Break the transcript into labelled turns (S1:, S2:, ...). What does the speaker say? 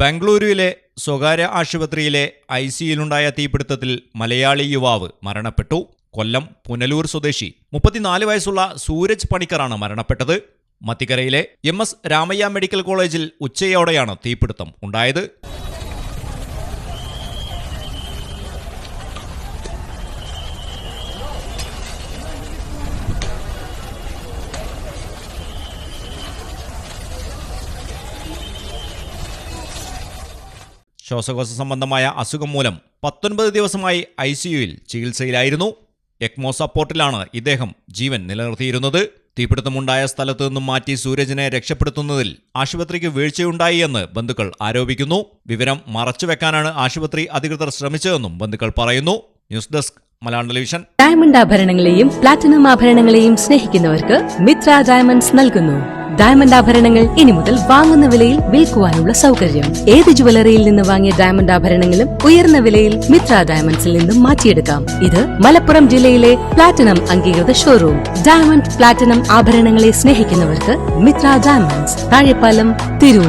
S1: ബംഗളൂരുവിലെ സ്വകാര്യ ആശുപത്രിയിലെ ഐ സിയിലുണ്ടായ തീപിടുത്തത്തിൽ മലയാളി യുവാവ് മരണപ്പെട്ടു. കൊല്ലം പുനലൂർ സ്വദേശി മുപ്പത്തിനാല് വയസ്സുള്ള സൂരജ് പണിക്കറാണ് മരണപ്പെട്ടത്. മത്തിക്കരയിലെ എം എസ് രാമയ്യ മെഡിക്കൽ കോളേജിൽ ഉച്ചയോടെയാണ് തീപിടുത്തം ഉണ്ടായത്. ശ്വാസകോശ സംബന്ധമായ അസുഖം മൂലം പത്തൊൻപത് ദിവസമായി ഐ സിയുയിൽ ചികിത്സയിലായിരുന്നു. എക്മോ സപ്പോർട്ടിലാണ് ഇദ്ദേഹം ജീവൻ നിലനിർത്തിയിരുന്നത്. തീപിടുത്തമുണ്ടായ സ്ഥലത്തു നിന്നും മാറ്റി സൂരജിനെ രക്ഷപ്പെടുത്തുന്നതിൽ ആശുപത്രിക്ക് വീഴ്ചയുണ്ടായി എന്ന് ബന്ധുക്കൾ ആരോപിക്കുന്നു. വിവരം മറച്ചുവെക്കാനാണ് ആശുപത്രി അധികൃതർ ശ്രമിച്ചതെന്നും ബന്ധുക്കൾ പറയുന്നു. News desk Malayalam television.
S2: Diamond ആഭരണങ്ങളെയും platinum ആഭരണങ്ങളെയും സ്നേഹിക്കുന്നവർക്ക് മിത്ര ഡയമണ്ട്സ് നൽകുന്നു. ഡയമണ്ട് ആഭരണങ്ങൾ ഇനി മുതൽ വാങ്ങുന്ന വിലയിൽ വിൽക്കുവാനുള്ള സൗകര്യം. ഏത് ജുവലറിയിൽ നിന്ന് വാങ്ങിയ ഡയമണ്ട് ആഭരണങ്ങളും ഉയർന്ന വിലയിൽ മിത്ര ഡയമണ്ട്സിൽ നിന്നും മാറ്റിയെടുക്കാം. ഇത് മലപ്പുറം ജില്ലയിലെ പ്ലാറ്റിനം അംഗീകൃത ഷോറൂം ഡയമണ്ട് പ്ലാറ്റിനം ആഭരണങ്ങളെ സ്നേഹിക്കുന്നവർക്ക് മിത്ര ഡയമണ്ട്സ് താഴെപ്പാലം തിരൂർ.